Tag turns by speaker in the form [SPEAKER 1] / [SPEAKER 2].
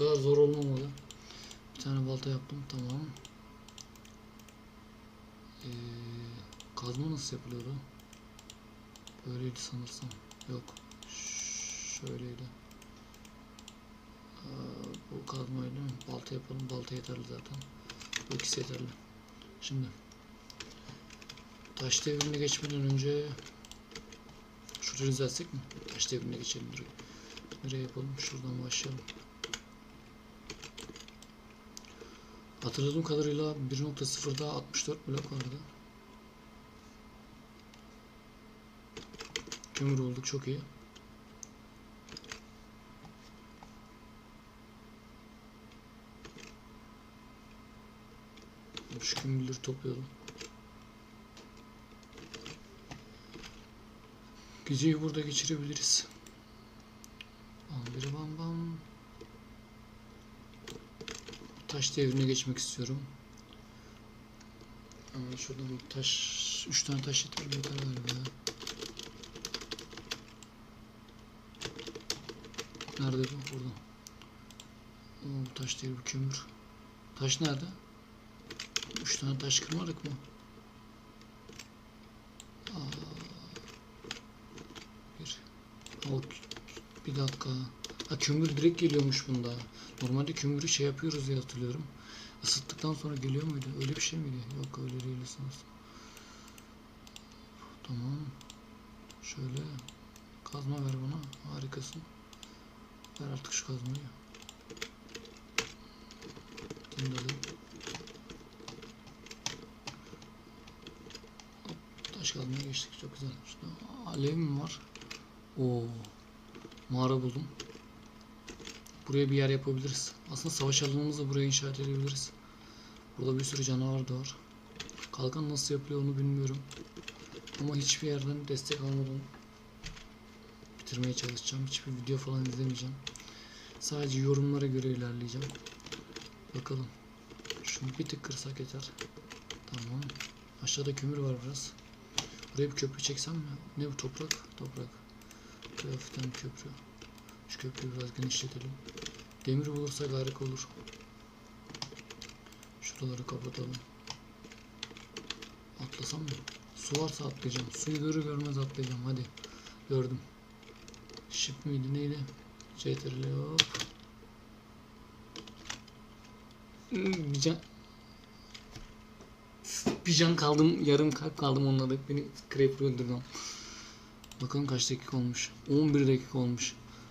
[SPEAKER 1] kadar zor olmamalı. Bir tane balta yaptım. Tamam. Ee, kazma nasıl yapılıyordu? Böyleydi sanırsam. Yok. Şöyleydi. Aa, bu kazmaydı. Balta yapalım. Balta yeterli zaten. Bu ikisi yeterli. Şimdi taş devrine geçmeden önce şurayı düzeltsek mi? Taş devrine geçelim direkt. Nereye yapalım? Şuradan başlayalım. Hatırladığım kadarıyla 1.0'da 64 blok vardı. Kömür olduk çok iyi. Şu kömürleri toplayalım. Geceyi burada geçirebiliriz. Bam bam bam. Taş devrine geçmek istiyorum. Ama şuradan bir taş, üç tane taş yeter yeter galiba. Nerede bu? Burada. Oo, bu taş değil bu kömür. Taş nerede? Üç tane taş kırmadık mı? Aa, bir. Al, bir dakika. Ha kömür direkt geliyormuş bunda. Normalde kömürü şey yapıyoruz diye hatırlıyorum. Isıttıktan sonra geliyor muydu? Öyle bir şey miydi? Yok öyle değil sanırsam. Tamam. Şöyle kazma ver bana. Harikasın. Ver artık şu kazmayı. Hop, Taş kazmaya geçtik. Çok güzel. Şurada alev mi var? Oo. Mağara buldum. Buraya bir yer yapabiliriz. Aslında savaş alanımızı buraya inşa edebiliriz. Burada bir sürü canavar da var. Kalkan nasıl yapılıyor onu bilmiyorum. Ama hiçbir yerden destek almadan bitirmeye çalışacağım. Hiçbir video falan izlemeyeceğim. Sadece yorumlara göre ilerleyeceğim. Bakalım. Şunu bir tık kırsak yeter. Tamam. Aşağıda kömür var biraz. Buraya bir köprü çeksem mi? Ne bu toprak? Toprak. Hafiften köprü. Şu köprüyü biraz genişletelim. Demir bulursak harika olur. Şuraları kapatalım. Atlasam mı? Su varsa atlayacağım. Suyu görür görmez atlayacağım. Hadi. Gördüm. Ship miydi neydi? CTRL hop. Hmm, Bir can... Bir can kaldım. Yarım kalp kaldım onunla da. Beni Creeper öldürdü. Bakalım kaç dakika olmuş. 11 dakika olmuş.